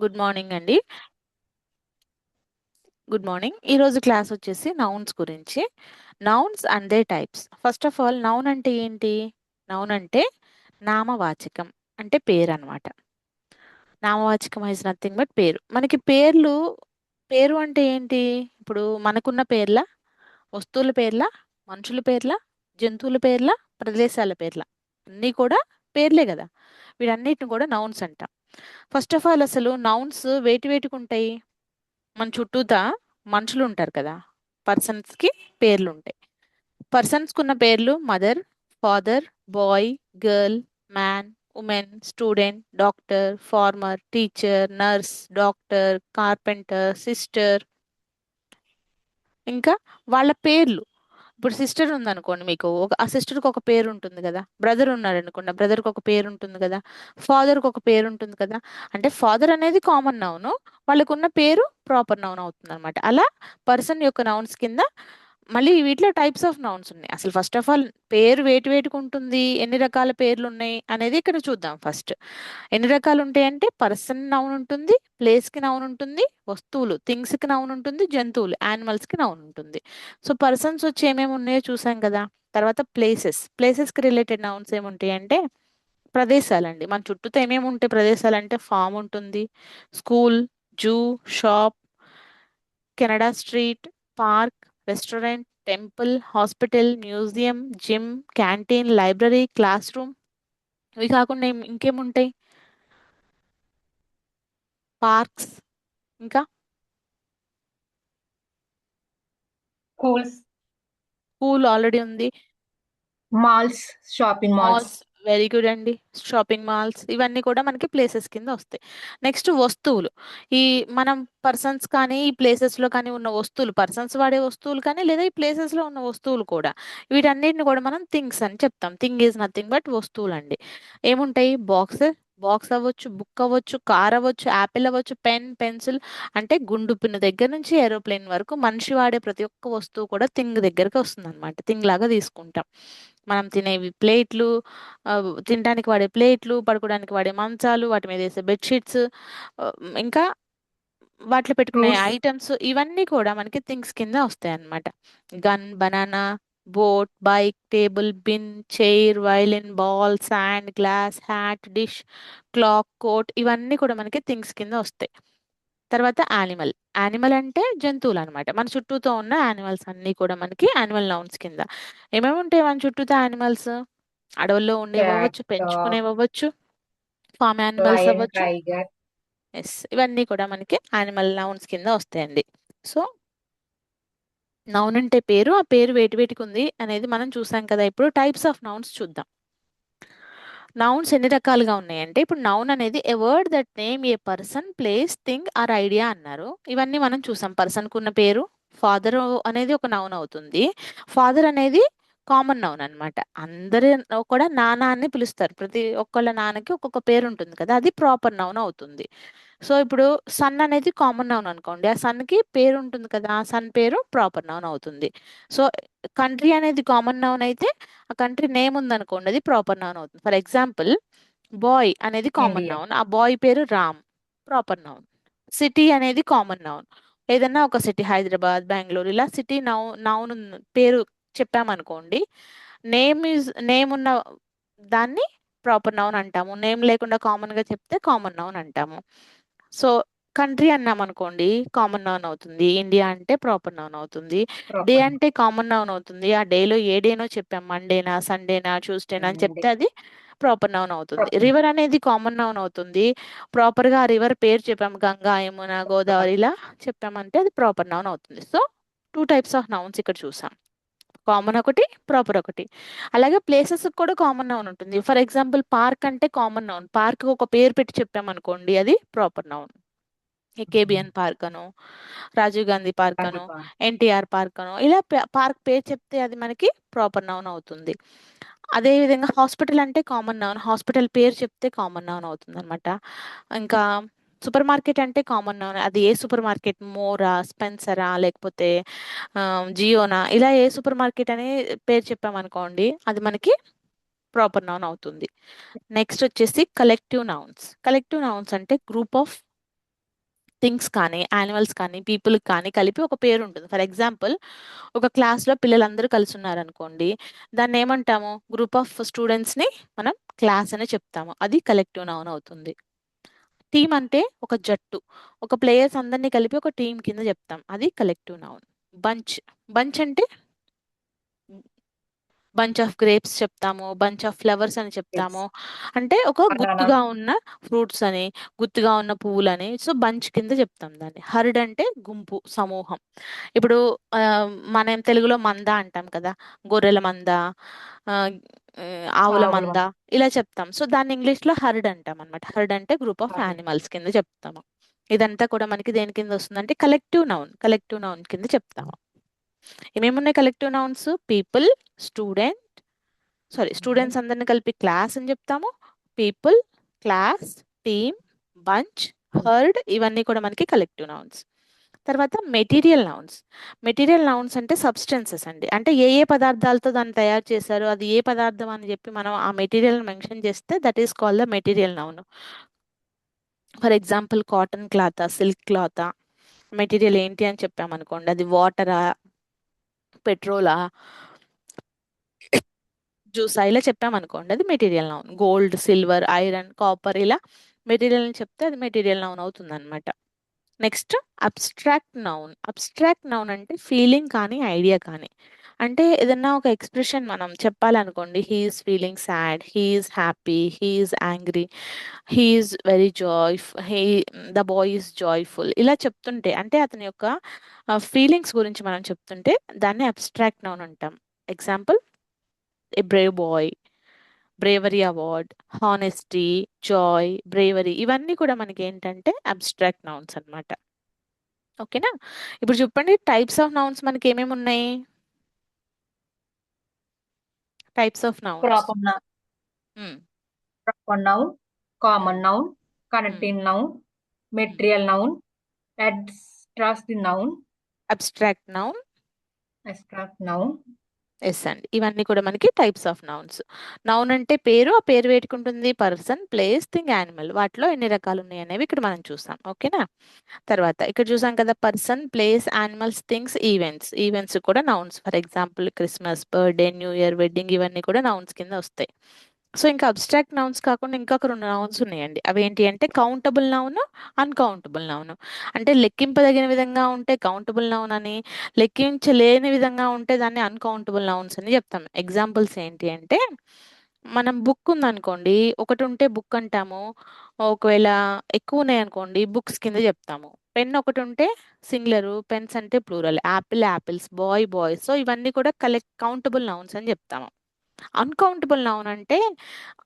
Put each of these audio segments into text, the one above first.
Good morning అండి. Good morning. ఈరోజు class వచ్చేసి నౌన్స్ గురించి. Nouns and their types first of all noun అంటే ఏంటి? నౌన్ అంటే నామవాచకం అంటే పేరు అనమాట నామవాచకం ఇస్ నథింగ్ బట్ పేరు. మనకి పేర్లు పేరు అంటే ఏంటి? ఇప్పుడు మనకున్న పేర్ల? వస్తువుల పేర్ల? మనుషుల పేర్ల? జంతువుల పేర్ల? ప్రదేశాల పేర్ల? అన్నీ కూడా పేర్లే కదా. వీటన్నిటిని కూడా నౌన్స్ అంటాం. ఫస్ట్ ఆఫ్ ఆల్ అసలు నౌన్స్ వేటి వేటికి ఉంటాయి మన చుట్టూతా మనుషులు ఉంటారు కదా పర్సన్స్కి పేర్లు ఉంటాయి పర్సన్స్కి ఉన్న పేర్లు mother father boy girl man woman student doctor farmer teacher nurse doctor carpenter sister ఇంకా వాళ్ళ పేర్లు ఇప్పుడు సిస్టర్ ఉందనుకోండి మీకు ఒక ఆ సిస్టర్కి ఒక పేరు ఉంటుంది కదా. బ్రదర్ ఉన్నాడు అనుకోండి బ్రదర్కి ఒక పేరు ఉంటుంది కదా. ఫాదర్కి ఒక పేరు ఉంటుంది కదా. అంటే ఫాదర్ అనేది కామన్ నౌను వాళ్ళకున్న పేరు ప్రాపర్ నౌన్ అవుతుంది అనమాట అలా పర్సన్ యొక్క నౌన్స్ కింద మళ్ళీ వీటిలో టైప్స్ ఆఫ్ నౌన్స్ ఉన్నాయి. అసలు ఫస్ట్ ఆఫ్ ఆల్ పేరు వేటి వేటికి ఉంటుంది ఎన్ని రకాల పేర్లు ఉన్నాయి అనేది ఇక్కడ చూద్దాం ఫస్ట్ ఎన్ని రకాలు ఉంటాయంటే పర్సన్ నౌన్ ఉంటుంది ప్లేస్కి నౌన్ ఉంటుంది వస్తువులు థింగ్స్కి నౌన్ ఉంటుంది జంతువులు యానిమల్స్కి నౌన్ ఉంటుంది. సో పర్సన్స్ వచ్చి ఏమేమి ఉన్నాయో చూసాం కదా? తర్వాత ప్లేసెస్ ప్లేసెస్కి రిలేటెడ్ నౌన్స్ ఏముంటాయి అంటే ప్రదేశాలండి. మన చుట్టూతో ఏమేమి ఉంటాయి ప్రదేశాలు అంటే ఫామ్ ఉంటుంది school zoo shop Canada street park restaurant temple hospital museum gym canteen library class room. ఇవి కాకుండా ఇంకేముంటాయి? పార్క్స్ ఇంకా? స్కూల్స్ స్కూల్ ఆల్రెడీ ఉంది. Malls shopping malls very good అండి. షాపింగ్ మాల్స్ ఇవన్నీ కూడా మనకి ప్లేసెస్ కింద వస్తాయి. నెక్స్ట్ వస్తువులు. ఈ మనం పర్సన్స్ కానీ ఈ ప్లేసెస్లో లో కానీ ఉన్న వస్తువులు పర్సన్స్ వాడే వస్తువులు కానీ లేదా ఈ ప్లేసెస్లో లో ఉన్న వస్తువులు కూడా వీటన్నిటిని కూడా మనం థింగ్స్ అని చెప్తాం. థింగ్ ఈజ్ నథింగ్ బట్ వస్తువులు అండి ఏముంటాయి? బాక్స్ బాక్స్ అవ్వచ్చు బుక్ అవ్వచ్చు కార్ అవ్వచ్చు యాపిల్ అవ్వచ్చు పెన్ పెన్సిల్ అంటే గుండు పిన్ను దగ్గర నుంచి ఏరోప్లేన్ వరకు మనిషి వాడే ప్రతి ఒక్క వస్తువు కూడా థింగ్ దగ్గరికి వస్తుంది అనమాట థింగ్ లాగా తీసుకుంటాం. మనం తినేవి ప్లేట్లు తినడానికి వాడే ప్లేట్లు పడుకోవడానికి వాడే మంచాలు వాటి మీద వేసే బెడ్షీట్స్ ఇంకా వాటిలో పెట్టుకునే ఐటమ్స్ ఇవన్నీ కూడా మనకి థింగ్స్ కింద వస్తాయి అన్నమాట gun banana boat bike table bin chair violin ball sand glass hat dish clock coat ఇవన్నీ కూడా మనకి థింగ్స్ కింద వస్తాయి. తర్వాత యానిమల్. యానిమల్ అంటే జంతువులు అనమాట మన చుట్టూతో ఉన్న యానిమల్స్ అన్నీ కూడా మనకి యానిమల్ నౌన్స్ కింద. ఏమేమి ఉంటాయి మన చుట్టూతో యానిమల్స్? అడవుల్లో ఉండేవి పెంచుకునేవి అవ్వచ్చు ఫామ్ యానిమల్స్ లయన్ అవ్వచ్చు. టైగర్. ఎస్ ఇవన్నీ కూడా మనకి యానిమల్ నౌన్స్ కింద వస్తాయండి. సో నౌన్ అంటే పేరు. ఆ పేరు వేటి వేటికి ఉంది అనేది మనం చూసాం కదా. ఇప్పుడు టైప్స్ ఆఫ్ నౌన్స్ చూద్దాం. నౌన్స్ ఎన్ని రకాలుగా ఉన్నాయంటే ఇప్పుడు నౌన్ అనేది a word that name a person place thing or idea అన్నారు. ఇవన్నీ మనం చూసాం. పర్సన్కు ఉన్న పేరు ఫాదర్ అనేది ఒక నౌన్ అవుతుంది. ఫాదర్ అనేది కామన్ నౌన్ అనమాట అందరి కూడా నాన్న అని పిలుస్తారు. ప్రతి ఒక్కళ్ళ నాన్నకి ఒక్కొక్క పేరు ఉంటుంది కదా అది ప్రాపర్ నౌన్ అవుతుంది. సో ఇప్పుడు సన్ అనేది కామన్ నౌన్ అనుకోండి. ఆ సన్కి పేరు ఉంటుంది కదా ఆ సన్ పేరు ప్రాపర్ నౌన్ అవుతుంది. సో కంట్రీ అనేది కామన్ నౌన్ అయితే ఆ కంట్రీ నేమ్ ఉందనుకోండి అది ప్రాపర్ నౌన్ అవుతుంది. ఫర్ ఎగ్జాంపుల్ బాయ్ అనేది కామన్ నౌన్ ఆ బాయ్ పేరు రామ్ ప్రాపర్ నౌన్ సిటీ అనేది కామన్ నౌన్ ఏదన్నా ఒక సిటీ హైదరాబాద్ బెంగళూరు ఇలా సిటీ నౌ నౌన్ పేరు చెప్పామనుకోండి నేమ్ ఈజ్ నేమ్ ఉన్న దాన్ని ప్రాపర్ నౌన్ అంటాము. నేమ్ లేకుండా కామన్గా చెప్తే కామన్ నౌన్ అంటాము. సో కంట్రీ అన్నాం అనుకోండి కామన్ నౌన్ అవుతుంది. ఇండియా అంటే ప్రాపర్ నౌన్ అవుతుంది. డే అంటే కామన్ నౌన్ అవుతుంది. ఆ డేలో ఏ డేనో చెప్పాం. మండేనా సండేనా ట్యూస్డేనా అని చెప్తే అది ప్రాపర్ నౌన్ అవుతుంది. రివర్ అనేది కామన్ నౌన్ అవుతుంది. ప్రాపర్గా ఆ రివర్ పేరు చెప్పాం. గంగా యమున గోదావరి ఇలా చెప్పామంటే అది ప్రాపర్ నౌన్ అవుతుంది. So two types of nouns ఇక్కడ చూసాం. కామన్ ఒకటి ప్రాపర్ ఒకటి. అలాగే ప్లేసెస్ కూడా కామన్ నౌన్ ఉంటుంది. ఫర్ ఎగ్జాంపుల్ పార్క్ అంటే కామన్ నౌన్ పార్క్ ఒక పేరు పెట్టి చెప్పామనుకోండి అది ప్రాపర్ నౌన్ కేబిఎన్ పార్క్ అను రాజీవ్ గాంధీ పార్క్ అను ఎన్టీఆర్ పార్క్ అను ఇలా పార్క్ పేరు చెప్తే అది మనకి ప్రాపర్ నౌన్ అవుతుంది. అదే విధంగా హాస్పిటల్ అంటే కామన్ నౌన్ హాస్పిటల్ పేరు చెప్తే కామన్ నౌన్ అవుతుంది అనమాట ఇంకా సూపర్ మార్కెట్ అంటే కామన్ నౌన్ అది ఏ సూపర్ మార్కెట్ మోరా స్పెన్సరా లేకపోతే జియోనా ఇలా ఏ సూపర్ మార్కెట్ అనే పేరు చెప్పామనుకోండి అది మనకి ప్రాపర్ నౌన్ అవుతుంది. నెక్స్ట్ వచ్చేసి కలెక్టివ్ నౌన్స్ కలెక్టివ్ నౌన్స్ అంటే గ్రూప్ ఆఫ్ థింగ్స్ కానీ యానిమల్స్ కానీ పీపుల్ కానీ కలిపి ఒక పేరు ఉంటుంది. ఫర్ ఎగ్జాంపుల్ ఒక క్లాస్లో పిల్లలందరూ కలిసి ఉన్నారనుకోండి దాన్ని ఏమంటాము గ్రూప్ ఆఫ్ స్టూడెంట్స్ని మనం క్లాస్ అని చెప్తాము. అది కలెక్టివ్ నౌన్ అవుతుంది. టీం అంటే ఒక జట్టు. ఒక ప్లేయర్స్ అందరినీ కలిపి ఒక టీం కింద చెప్తాం. అది కలెక్టివ్ నౌన్. బంచ్. బంచ్ అంటే బంచ్ ఆఫ్ గ్రేప్స్ చెప్తాము బంచ్ ఆఫ్ ఫ్లవర్స్ అని చెప్తాము. అంటే ఒక. గుత్తుగా ఉన్న ఫ్రూట్స్ అని గుత్తుగా ఉన్న పువ్వులని సో బంచ్ కింద చెప్తాం దాన్ని. హర్డ్ అంటే గుంపు సమూహం. ఇప్పుడు మనం తెలుగులో మంద అంటాం కదా గొర్రెల మంద ఆవుల మంద ఇలా చెప్తాం. సో దాన్ని ఇంగ్లీష్లో హర్డ్ అంటాం అనమాట హర్డ్ అంటే గ్రూప్ ఆఫ్. యానిమల్స్ కింద చెప్తాము. ఇదంతా కూడా మనకి దేని కింద వస్తుందంటే కలెక్టివ్ నౌన్ కలెక్టివ్ నౌన్ కింద చెప్తాము. ఏమేమి ఉన్నాయి collective nouns people student sorry students అందరిని కలిపి క్లాస్ అని చెప్తాము. People class team bunch herd ఇవన్నీ కూడా మనకి కలెక్టివ్ నౌన్స్ తర్వాత మెటీరియల్ నౌన్స్ మెటీరియల్ నౌన్స్ అంటే సబ్స్టెన్సెస్ అండి. అంటే ఏ ఏ పదార్థాలతో దాన్ని తయారు చేశారు అది ఏ పదార్థం అని చెప్పి మనం ఆ మెటీరియల్ మెన్షన్ చేస్తే that is call the material noun for example cotton cloth silk cloth material ఏంటి అని చెప్పామనుకోండి అది వాటరా పెట్రోలా? జ్యూసా ఇలా చెప్పామనుకోండి అది material noun. Gold silver iron copper ఇలా మెటీరియల్ అని చెప్తే అది మెటీరియల్ నౌన్ అవుతుంది అనమాట next abstract noun. Abstract noun అంటే ఫీలింగ్ కానీ ఐడియా కానీ. అంటే ఏదన్నా ఒక ఎక్స్ప్రెషన్ మనం చెప్పాలనుకోండి he is feeling sad he is happy he is angry he is very joy he the boy is joyful. ఇలా చెప్తుంటే అంటే అతని యొక్క ఫీలింగ్స్ గురించి మనం చెప్తుంటే దాన్ని అబ్స్ట్రాక్ట్ నౌన్ అంటాం. Example a brave boy bravery award honesty joy bravery ఇవన్నీ కూడా మనకి ఏంటంటే అబ్స్ట్రాక్ట్ నౌన్స్ అన్నమాట. ఓకేనా? ఇప్పుడు చెప్పండి టైప్స్ ఆఫ్ నౌన్స్ మనకి ఏమేమి ఉన్నాయి? Types of nouns. Proper noun. Mm. Proper noun, common noun, connecting hmm. noun, material noun, abstract noun. Abstract noun. Abstract noun. Yes అండి. ఇవన్నీ కూడా మనకి టైప్స్ ఆఫ్ నౌన్స్. నౌన్ అంటే పేరు ఆ పేరు వేటుకుంటుంది పర్సన్ ప్లేస్ థింగ్ యానిమల్. వాటిలో ఎన్ని రకాలు ఉన్నాయి అనేవి ఇక్కడ మనం చూసాం ఓకేనా? తర్వాత ఇక్కడ చూసాం కదా person place animals things events. Events కూడా nouns. For example Christmas birthday new year wedding ఇవన్నీ కూడా నౌన్స్ కింద వస్తాయి. సో ఇంకా అబ్స్ట్రాక్ట్ నౌన్స్ కాకుండా ఇంకొక రెండు నౌన్స్ ఉన్నాయండి. అవి ఏంటి అంటే కౌంటబుల్ నౌన్ అన్కౌంటబుల్ నౌన్ అంటే లెక్కింపదగిన విధంగా ఉంటే కౌంటబుల్ నౌన్ అని లెక్కించలేని విధంగా ఉంటే దాన్ని అన్కౌంటబుల్ నౌన్స్ అని చెప్తాం. ఎగ్జాంపుల్స్ ఏంటి అంటే మనం బుక్ ఉందనుకోండి ఒకటి ఉంటే బుక్ అంటాము. ఒకవేళ ఎక్కువ ఉన్నాయనుకోండి బుక్స్ కింద చెప్తాము. పెన్ ఒకటి ఉంటే సింగులర్ పెన్స్ అంటే plural apple apples boy boys so ఇవన్నీ కూడా కలెక్ట్ కౌంటబుల్ నౌన్స్ అని చెప్తాము. అన్కౌంటబుల్ నౌన్ అంటే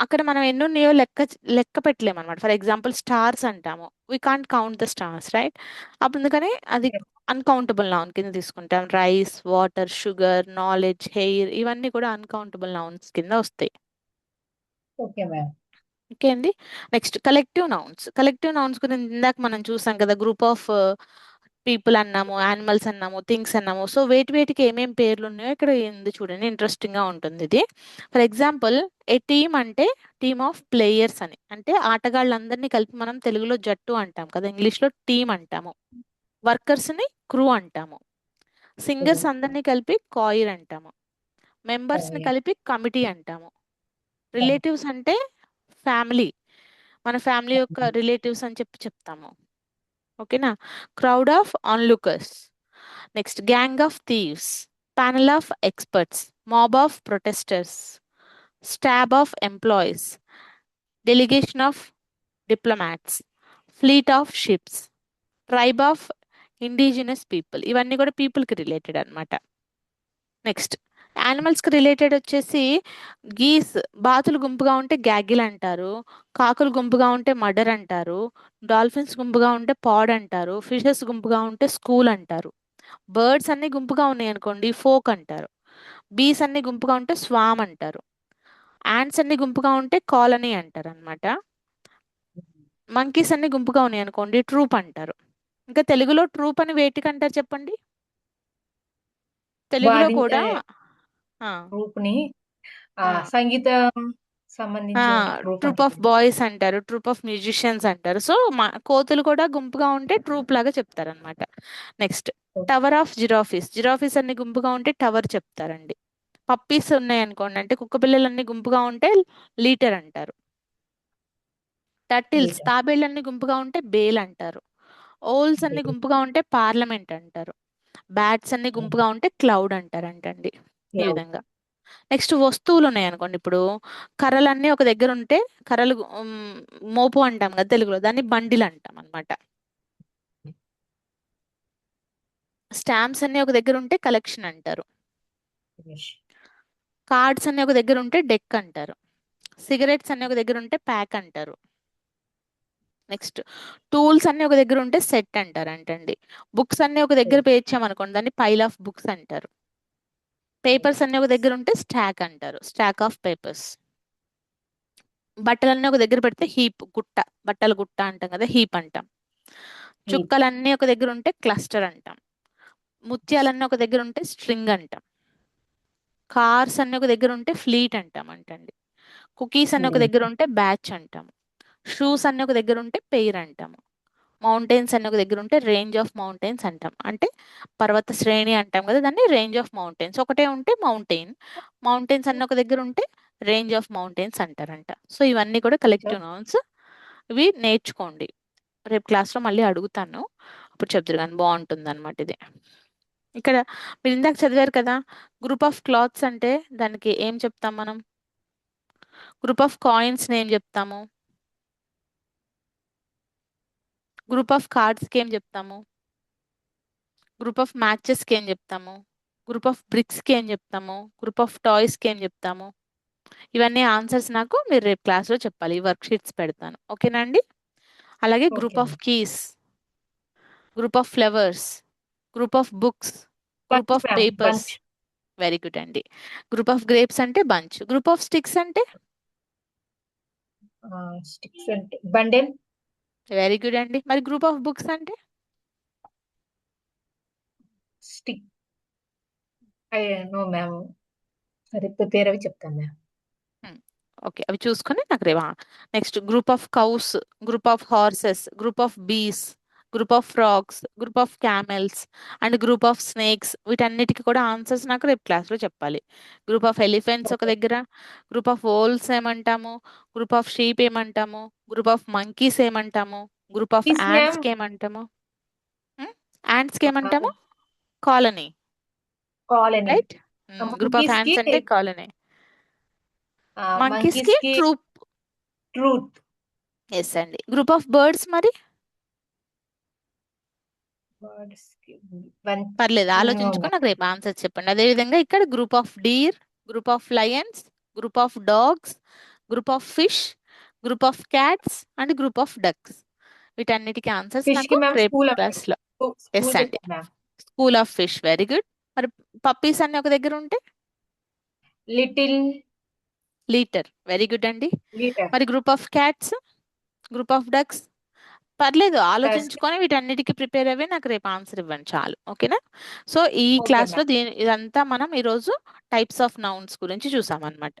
అక్కడ మనం ఎన్ని ఉన్నాయో లెక్క లెక్క పెట్టలేము అనమాట ఫర్ ఎగ్జాంపుల్ స్టార్స్ అంటాము. We can't count the stars right అప్పుడు అందుకని అది అన్కౌంటబుల్ నౌన్ కింద తీసుకుంటాం. Rice water sugar knowledge hair ఇవన్నీ కూడా అన్కౌంటబుల్ నౌన్స్ కింద వస్తాయి. ma'am. ఓకే అండి. Next collective nouns collective nouns గురించి ఇందాక మనం చూసాం కదా గ్రూప్ ఆఫ్ పీపుల్ అన్నాము యానిమల్స్ అన్నాము థింగ్స్ అన్నాము. సో వేటి వేటికి ఏమేం పేర్లు ఉన్నాయో ఇక్కడ ఉంది చూడండి ఇంట్రెస్టింగ్గా ఉంటుంది ఇది. ఫర్ ఎగ్జాంపుల్ ఏ టీమ్ అంటే టీమ్ ఆఫ్ ప్లేయర్స్ అని. అంటే ఆటగాళ్ళందరినీ కలిపి మనం తెలుగులో జట్టు అంటాం కదా ఇంగ్లీష్లో టీమ్ అంటాము. వర్కర్స్ని క్రూ అంటాము. సింగర్స్ అందరినీ కలిపి కాయిర్ అంటాము. మెంబర్స్ని. కలిపి కమిటీ అంటాము. రిలేటివ్స్ అంటే ఫ్యామిలీ. మన ఫ్యామిలీ యొక్క రిలేటివ్స్ అని చెప్పి చెప్తాము. ఓకేనా crowd of onlookers next gang of thieves panel of experts mob of protesters staff of employees delegation of diplomats fleet of ships tribe of indigenous people ఇవన్నీ కూడా పీపుల్కి రిలేటెడ్ అనమాట నెక్స్ట్ యానిమల్స్కి రిలేటెడ్ వచ్చేసి గీస్ బాతులు గుంపుగా ఉంటే గ్యాగిల్ అంటారు కాకులు గుంపుగా ఉంటే మడర్ అంటారు డాల్ఫిన్స్ గుంపుగా ఉంటే పాడ్ అంటారు ఫిషెస్ గుంపుగా ఉంటే స్కూల్ అంటారు. బర్డ్స్ అన్ని గుంపుగా ఉన్నాయి అనుకోండి ఫోక్ అంటారు. బీస్ అన్ని గుంపుగా ఉంటే స్వామ్ అంటారు. యాంట్స్ అన్ని గుంపుగా ఉంటే కాలనీ అంటారు అనమాట మంకీస్ అన్ని గుంపుగా ఉన్నాయి అనుకోండి ట్రూప్ అంటారు. ఇంకా తెలుగులో ట్రూప్ అని వేటికి అంటారు చెప్పండి? తెలుగులో కూడా ఆ, గ్రూప్ని ఆ, ఆ. సంగీత సంబంధించి ట్రూప్ ట్రూప్ ఆఫ్ అంటారు బాయ్స్ అంటారు ట్రూప్ ఆఫ్ మ్యూజిషియన్స్ అంటారు. సో మా కోతులు కూడా గుంపుగా ఉంటే ట్రూప్ లాగా చెప్తారనమాట next tower of giraffes. Giraffes అన్ని గుంపుగా ఉంటే టవర్ చెప్తారండి. పప్పీస్ ఉన్నాయి అనుకోండి అంటే కుక్క పిల్లలన్నీ గుంపుగా ఉంటే లీటర్ అంటారు. టర్టిల్స్. తాబేళ్ళన్నీ గుంపుగా ఉంటే బేల్ అంటారు. ఓల్స్ అన్ని. గుంపుగా ఉంటే పార్లమెంట్ అంటారు. బ్యాట్స్ అన్ని గుంపుగా ఉంటే క్లౌడ్ అంటారంటండి. ఈ. విధంగా? నెక్స్ట్ వస్తువులు ఉన్నాయి అనుకోండి ఇప్పుడు కర్రలన్నీ ఒక దగ్గర ఉంటే కర్రలు మోపు అంటాం కదా తెలుగులో దాన్ని బండిల్ అంటాం అన్నమాట. స్టాంప్స్ అన్ని ఒక దగ్గర ఉంటే కలెక్షన్ అంటారు. కార్డ్స్ అన్ని ఒక దగ్గర ఉంటే డెక్ అంటారు. సిగరెట్స్ అన్ని ఒక దగ్గర ఉంటే ప్యాక్ అంటారు. నెక్స్ట్ టూల్స్ అన్ని ఒక దగ్గర ఉంటే సెట్ అంటారు అంటండి. బుక్స్ అన్ని ఒక దగ్గర పేర్చామనుకోండి దాన్ని పైల్ ఆఫ్ బుక్స్ అంటారు. పేపర్స్ అన్ని ఒక దగ్గర ఉంటే స్టాక్ అంటారు. Stack of papers. బట్టలన్నీ ఒక దగ్గర పెడితే హీప్ గుట్ట బట్టల గుట్ట అంటాం కదా హీప్ అంటాం. చుక్కలన్నీ ఒక దగ్గర ఉంటే క్లస్టర్ అంటాం. ముత్యాలన్నీ ఒక దగ్గర ఉంటే స్ట్రింగ్ అంటాం. కార్స్ అన్ని ఒక దగ్గర ఉంటే ఫ్లీట్ అంటాం అంటండి. కుకీస్ అన్ని ఒక Hmm. దగ్గర ఉంటే బ్యాచ్ అంటాము షూస్ అన్ని ఒక దగ్గర ఉంటే పెయిర్ అంటాము మౌంటైన్స్ అన్ని ఒక దగ్గర ఉంటే రేంజ్ ఆఫ్ మౌంటైన్స్ అంటాం. అంటే పర్వత శ్రేణి అంటాం కదా దాన్ని రేంజ్ ఆఫ్ మౌంటైన్స్. ఒకటే ఉంటే మౌంటైన్ మౌంటైన్స్ అన్ని ఒక దగ్గర ఉంటే రేంజ్ ఆఫ్ మౌంటైన్స్ అంటారంట. సో ఇవన్నీ కూడా కలెక్టివ్ నౌన్స్ ఇవి నేర్చుకోండి. రేపు క్లాస్లో మళ్ళీ అడుగుతాను. అప్పుడు చెప్తారు కానీ బాగుంటుంది అనమాట ఇది. ఇక్కడ మీరు ఇందాక చదివారు కదా గ్రూప్ ఆఫ్ క్లాత్స్ అంటే దానికి ఏం చెప్తాం మనం? గ్రూప్ ఆఫ్ కాయిన్స్ ఏం చెప్తాము? గ్రూప్ ఆఫ్ కార్డ్స్కి ఏం చెప్తాము? గ్రూప్ ఆఫ్ మ్యాచెస్కి ఏం చెప్తాము? గ్రూప్ ఆఫ్ బ్రిక్స్కి ఏం చెప్తాము? గ్రూప్ ఆఫ్ టాయ్స్కి ఏం చెప్తాము? ఇవన్నీ ఆన్సర్స్ నాకు మీరు రేపు క్లాస్లో చెప్పాలి. ఈ వర్క్ షీట్స్ పెడతాను. ఓకేనా అండి? అలాగే group of keys group of flowers group of books group of. Papers. Very good అండి. గ్రూప్ ఆఫ్ గ్రేప్స్ అంటే బంచ్ గ్రూప్ ఆఫ్ స్టిక్స్ అంటే? Uh, sticks and bundle. Very good అండి. మరి గ్రూప్ ఆఫ్ బుక్స్ అంటే. I know, ma'am. రేపు పేరు అవి చెప్తాను మ్యామ్ ఓకే అవి చూసుకొని నాకు Rewa next group of cows group of horses group of bees group of frogs group of camels and group of snakes వీటన్నిటికీ కూడా ఆన్సర్స్ నాకు రేపు క్లాస్లో చెప్పాలి. గ్రూప్ ఆఫ్ ఎలిఫెంట్స్ ఒక. దగ్గర గ్రూప్ ఆఫ్ ఓల్స్ ఏమంటాము గ్రూప్ ఆఫ్ షీప్ ఏమంటాము గ్రూప్ ఆఫ్ మంకీస్ ఏమంటాము గ్రూప్ ఆఫ్ యాంట్స్ ఏమంటాము? యాంట్స్కి ఏమంటాము? Colony colony right group of ants అంటే కాలనీ మంకీస్కి ట్రూప్ ట్రూత్ ఎస్ అండి. గ్రూప్ ఆఫ్ బర్డ్స్ మరి? కి. పర్లేదు ఆలోచించుకొని. నాకు రేపు ఆన్సర్ చెప్పండి. అదే విధంగా ఇక్కడ group of deer group of lions group of dogs group of fish group of cats and group of ducks వీటన్నిటికీ ఆన్సర్స్ రేపు క్లాస్లో ఎస్ అండి. School of fish very good. మరి పప్పీస్ అన్ని ఒక దగ్గర ఉంటే? లిటిల్. లీటర్ వెరీ గుడ్ అండి. మరి group of cats group of ducks పర్లేదు ఆలోచించుకొని వీటన్నిటికీ ప్రిపేర్ అయ్యి నాకు రేపు ఆన్సర్ ఇవ్వండి చాలు ఓకేనా? సో ఈ క్లాస్లో మ్యామ్. దీని ఇదంతా మనం ఈరోజు టైప్స్ ఆఫ్ నౌన్స్ గురించి చూసామన్నమాట.